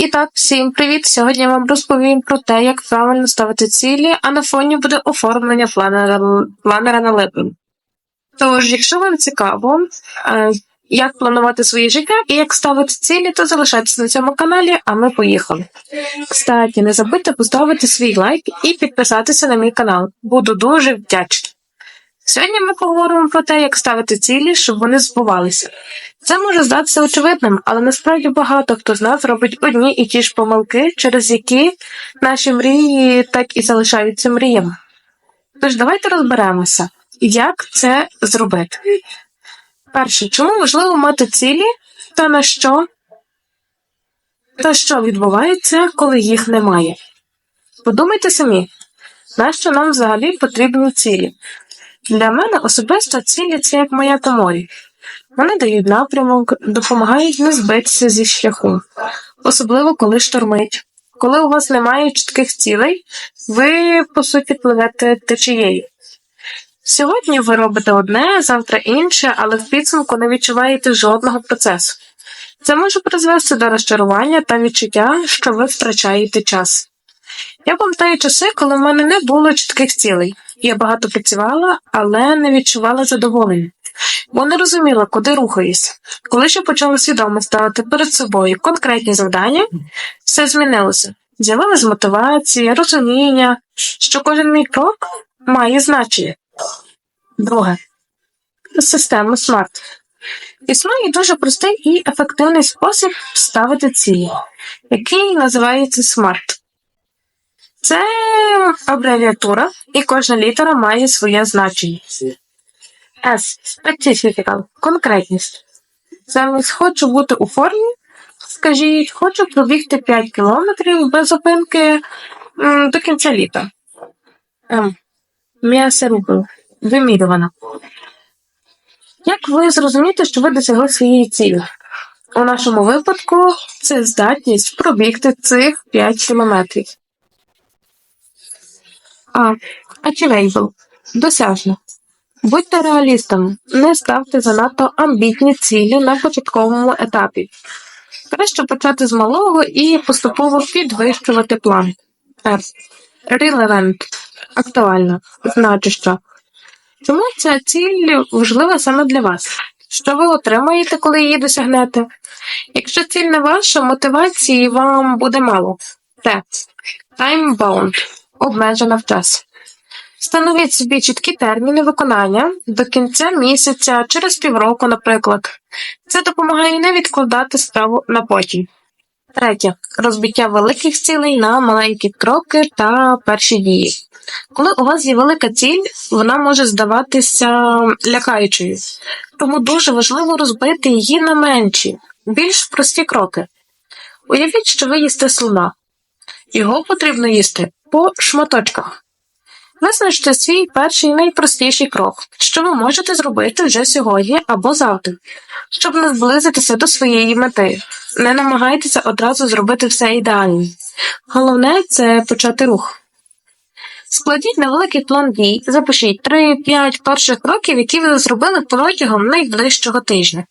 І так, всім привіт! Сьогодні я вам розповім про те, як правильно ставити цілі, а на фоні буде оформлення планера, планера на липень. Тож, якщо вам цікаво, е, як планувати своє життя і як ставити цілі, то залишайтесь на цьому каналі, а ми поїхали. Кстати, не забудьте поставити свій лайк і підписатися на мій канал. Буду дуже вдячна. Сьогодні ми поговоримо про те, як ставити цілі, щоб вони збувалися. Це може здатися очевидним, але насправді багато хто з нас робить одні і ті ж помилки, через які наші мрії так і залишаються мріями. Тож давайте розберемося, як це зробити. Перше, чому важливо мати цілі та на що? Та що відбувається, коли їх немає? Подумайте самі, на що нам взагалі потрібні цілі? Для мене особисто цілі це як моя та. Вони дають напрямок, допомагають не збитися зі шляху, особливо коли штормить. Коли у вас немає чітких цілей, ви по суті пливете течією. Сьогодні ви робите одне, завтра інше, але в підсумку не відчуваєте жодного процесу. Це може призвести до розчарування та відчуття, що ви втрачаєте час. Я пам'ятаю часи, коли в мене не було чітких цілей. Я багато працювала, але не відчувала задоволення, бо не розуміла, куди рухаюся. Коли ще почала свідомо ставити перед собою конкретні завдання, все змінилося. З'явилась мотивація, розуміння, що кожен мій крок має значення. Друге система SMART. Існує дуже простий і ефективний спосіб ставити цілі, який називається SMART. Це абревіатура, і кожна літера має своє значення. S. Specifical. Конкретність. Замість хочу бути у формі. Скажіть, хочу пробігти 5 кілометрів без зупинки до кінця літа. М. М'ясорубив. Вимірювана. Як ви зрозумієте, що ви досягли своєї цілі? У нашому випадку це здатність пробігти цих 5 кілометрів. А. Achievable. Досяжно. Будьте реалістами, не ставте занадто амбітні цілі на початковому етапі. Краще почати з малого і поступово підвищувати план. R. Relevant. Актуальна. Значуща. Чому ця ціль важлива саме для вас? Що ви отримаєте, коли її досягнете? Якщо ціль не ваша, мотивації вам буде мало. Т. Time bound. Обмежена в час. Встановіть собі чіткі терміни виконання до кінця місяця, через півроку, наприклад. Це допомагає не відкладати справу на потім. Третє. Розбиття великих цілей на маленькі кроки та перші дії. Коли у вас є велика ціль, вона може здаватися лякаючою, тому дуже важливо розбити її на менші, більш прості кроки. Уявіть, що ви їсте слона. Його потрібно їсти по шматочках. Визначте свій перший найпростіший крок, що ви можете зробити вже сьогодні або завтра, щоб не зблизитися до своєї мети. Не намагайтеся одразу зробити все ідеально. Головне це почати рух. Складіть невеликий план дій, запишіть 3-5 перших кроків, які ви зробили протягом найближчого тижня.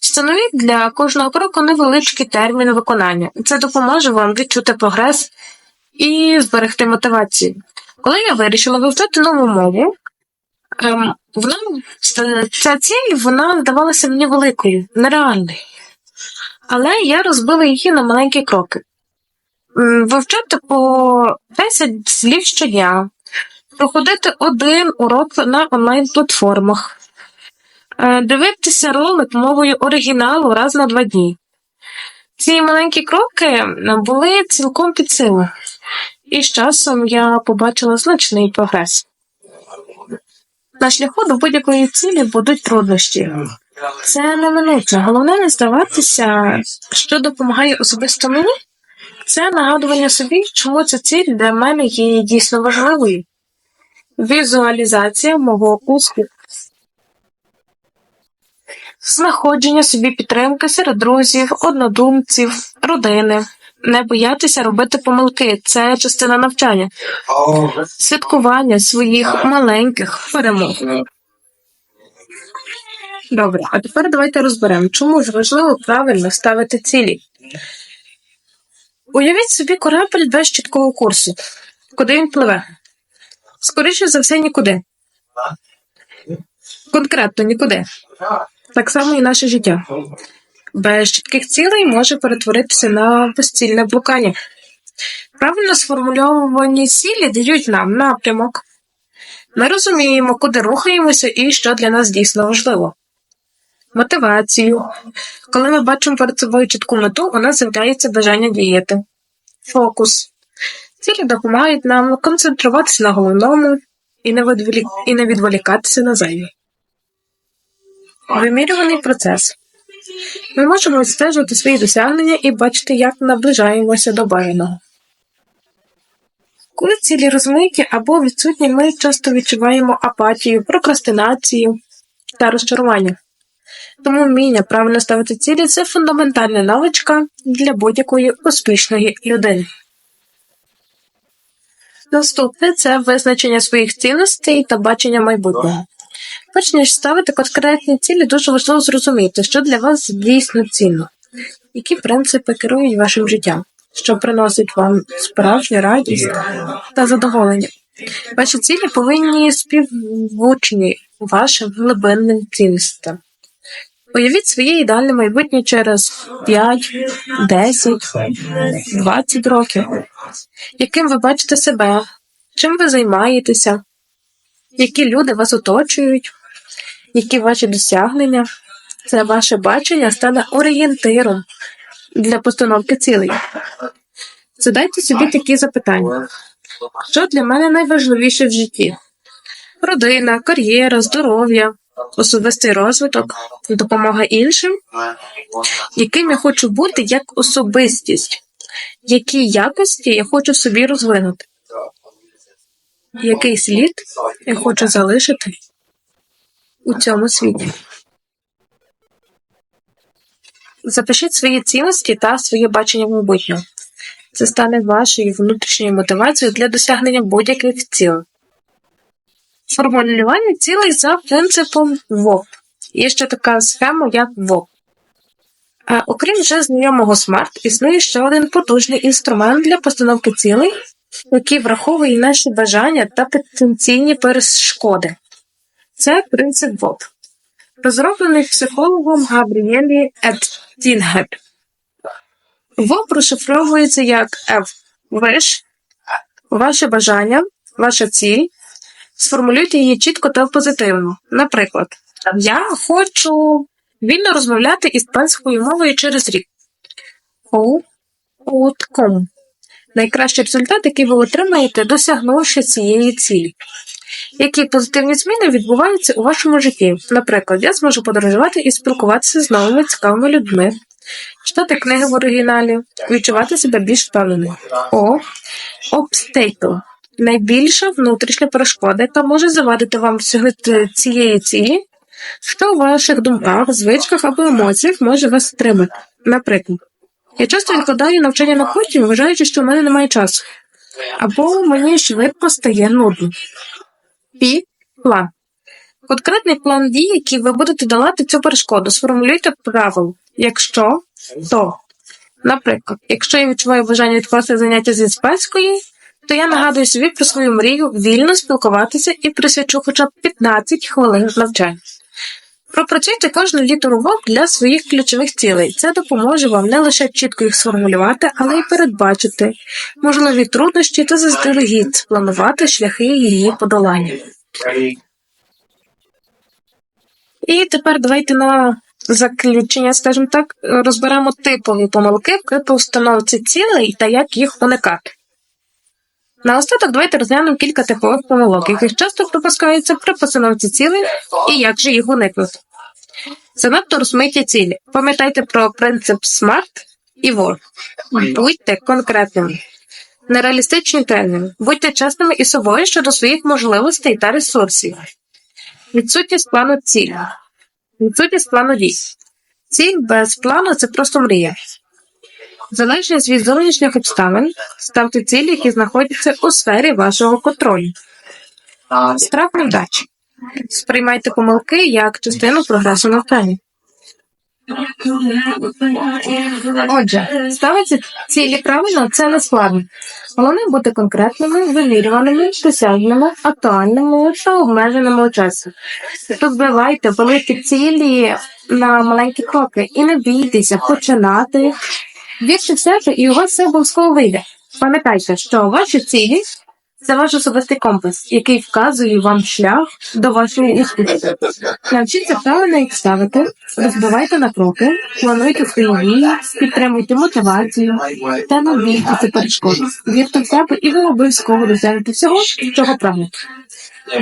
Встановіть для кожного кроку невеличкі терміни виконання. Це допоможе вам відчути прогрес і зберегти мотивацію. Коли я вирішила вивчати нову мову, ем, вона, ця ціль вона здавалася мені великою, нереальною. Але я розбила її на маленькі кроки. Вивчати по 10 слів щодня, проходити один урок на онлайн-платформах, е, дивитися ролик мовою оригіналу раз на два дні. Ці маленькі кроки були цілком під силу, і з часом я побачила значний прогрес. На шляху до будь-якої цілі будуть труднощі. Це неминуче. Головне не здаватися, що допомагає особисто мені. Це нагадування собі, чому ця ціль для мене є дійсно важливою. Візуалізація мого успіху. Знаходження собі підтримки серед друзів, однодумців, родини. Не боятися робити помилки це частина навчання. Святкування своїх маленьких перемог. Добре, а тепер давайте розберемо, чому ж важливо правильно ставити цілі. Уявіть собі корабель без чіткого курсу. Куди він пливе? Скоріше за все, нікуди. Конкретно нікуди. Так само і наше життя. Без чітких цілей може перетворитися на безцільне блукання. Правильно сформульовані цілі дають нам напрямок. Ми розуміємо, куди рухаємося і що для нас дійсно важливо. Мотивацію. Коли ми бачимо перед собою чітку мету, у нас з'являється бажання діяти. Фокус. Цілі допомагають нам концентруватися на головному і не, відволі... і не відволікатися на зайві. Вимірюваний процес. Ми можемо відстежувати свої досягнення і бачити, як наближаємося до бажаного. Коли цілі розмиті або відсутні, ми часто відчуваємо апатію, прокрастинацію та розчарування. Тому вміння правильно ставити цілі це фундаментальна навичка для будь-якої успішної людини. Наступне це визначення своїх цінностей та бачення майбутнього. Перш ніж ставити конкретні цілі, дуже важливо зрозуміти, що для вас дійсно цінно, які принципи керують вашим життям, що приносить вам справжню радість та задоволення. Ваші цілі повинні співзвучні вашим глибинним цінностям. Уявіть своє ідеальне майбутнє через 5, 10, 20 років. Яким ви бачите себе? Чим ви займаєтеся? Які люди вас оточують? Які ваші досягнення? Це ваше бачення стане орієнтиром для постановки цілей. Задайте собі такі запитання. Що для мене найважливіше в житті? Родина, кар'єра, здоров'я, особистий розвиток, допомога іншим, яким я хочу бути як особистість, які якості я хочу собі розвинути, який слід я хочу залишити у цьому світі. Запишіть свої цінності та своє бачення майбутнього. Це стане вашою внутрішньою мотивацією для досягнення будь-яких цілей. Формулювання цілей за принципом ВОП. Є ще така схема, як ВОП. А, окрім вже знайомого SMART, існує ще один потужний інструмент для постановки цілей, який враховує наші бажання та потенційні перешкоди. Це принцип ВОП, розроблений психологом Габріелі Еттінгер. ВОП розшифровується як F. Виш, ваше бажання, ваша ціль. Сформулюйте її чітко та позитивно. Наприклад, я хочу вільно розмовляти іспанською мовою через рік. Найкращий результат, який ви отримаєте, досягнувши цієї цілі. Які позитивні зміни відбуваються у вашому житті? Наприклад, я зможу подорожувати і спілкуватися з новими цікавими людьми, читати книги в оригіналі, відчувати себе більш впевненим. О. Obstacle. Найбільша внутрішня перешкода, яка може завадити вам досягнути цієї цілі, що у ваших думках, звичках або емоціях може вас стримати. Наприклад, я часто відкладаю навчання на потім, вважаючи, що в мене немає часу. Або мені швидко стає нудно. Пі план. Конкретний план дій, який ви будете долати цю перешкоду, сформулюйте правило. Якщо, то. Наприклад, якщо я відчуваю бажання відкласти заняття з іспанської, то я нагадую собі про свою мрію вільно спілкуватися і присвячу хоча б 15 хвилин навчання. Пропрацюйте кожну літеру ВОК для своїх ключових цілей. Це допоможе вам не лише чітко їх сформулювати, але й передбачити можливі труднощі та заздалегідь спланувати шляхи її подолання. І тепер давайте на заключення, скажімо так, розберемо типові помилки при постановці цілей та як їх уникати. Наостаток давайте розглянемо кілька типових помилок, яких часто пропускаються при постановці цілей і як же їх уникнути. Занадто розмиті цілі. Пам'ятайте про принцип SMART і WOR. Будьте конкретними. Нереалістичні терміни. Будьте чесними із собою щодо своїх можливостей та ресурсів. Відсутність плану цілі. Відсутність плану дій. Ціль без плану це просто мрія. Залежність від зовнішніх обставин, ставте цілі, які знаходяться у сфері вашого контролю. Страх невдачі. Сприймайте помилки як частину прогресу навчання. Отже, ставити цілі правильно це не складно. Головне бути конкретними, вимірюваними, досяжними, актуальними та обмеженими у часі. Розбивайте великі цілі на маленькі кроки і не бійтеся починати. Вірте в себе і у вас все обов'язково вийде. Пам'ятайте, що ваші цілі це ваш особистий компас, який вказує вам шлях до вашого успіху. Навчіться правильно їх ставити, розбивайте на кроки, плануйте свої підтримуйте мотивацію та не бійтеся перешкод. Вірте в себе і ви обов'язково досягнете всього, чого прагнете.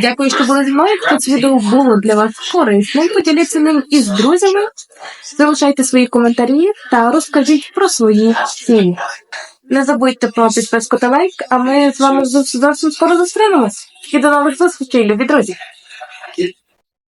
Дякую, що були зі мною. Хто це відео було для вас корисним, поділіться ним із друзями, залишайте свої коментарі та розкажіть про свої цілі. Не забудьте про підписку та лайк, а ми з вами зовсім скоро зустрінемось. І до нових зустрічей, любі друзі!